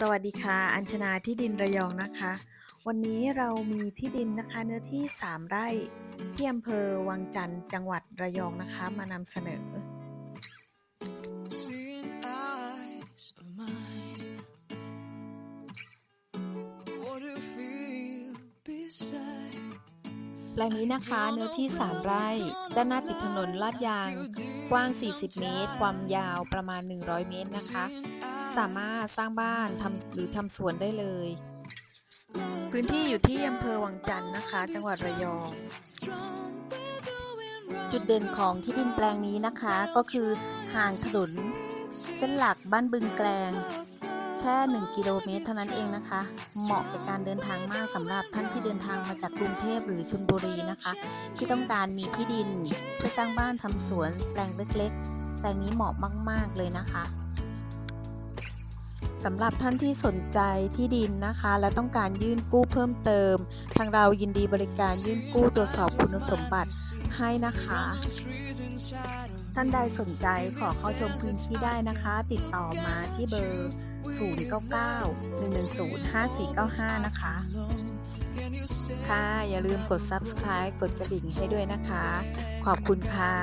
สวัสดีค่ะ อัญชนาที่ดินระยองนะคะ วันนี้เรามีที่ดินนะคะเนื้อที่ 3 ไร่ที่อำเภอวังจันทร์จังหวัดระยองนะคะ มานำเสนอ What it feel beside แปลงนี้นะคะเนื้อที่ 3 ไร่ ด้านหน้าติดถนนลาดยาง กว้าง 40 เมตร ความยาวประมาณ 100 เมตรนะคะ สามารถสร้างบ้านทำหรือทำสวนได้เลย พื้นที่อยู่ที่อำเภอวังจันทร์นะคะ จังหวัดระยอง จุดเด่นของที่ดินแปลงนี้นะคะ ก็คือห่างถนนเส้นหลักบ้านบึงแกลง ค่ 1 กิโลเมตรเท่านั้นเองนะคะ เหมาะกับการเดินทางมากสำหรับท่านที่เดินทางมาจากกรุงเทพหรือชลบุรีนะคะ ที่ต้องการมีที่ดินเพื่อสร้างบ้านทำสวนแปลงเล็กๆ แปลงนี้เหมาะมาก ๆ เลยนะคะ สำหรับท่านที่สนใจที่ดินนะคะ และต้องการยื่นกู้เพิ่มเติม ทางเรายินดีบริการยื่นกู้ตรวจสอบคุณสมบัติให้นะคะ ท่านใดสนใจขอเข้าชมพื้นที่ได้นะคะ ติดต่อมาที่เบอร์ 099 110 5495 นะคะ ค่ะ อย่าลืมกด subscribe กดกระดิ่งให้ด้วยนะคะ ขอบคุณค่ะ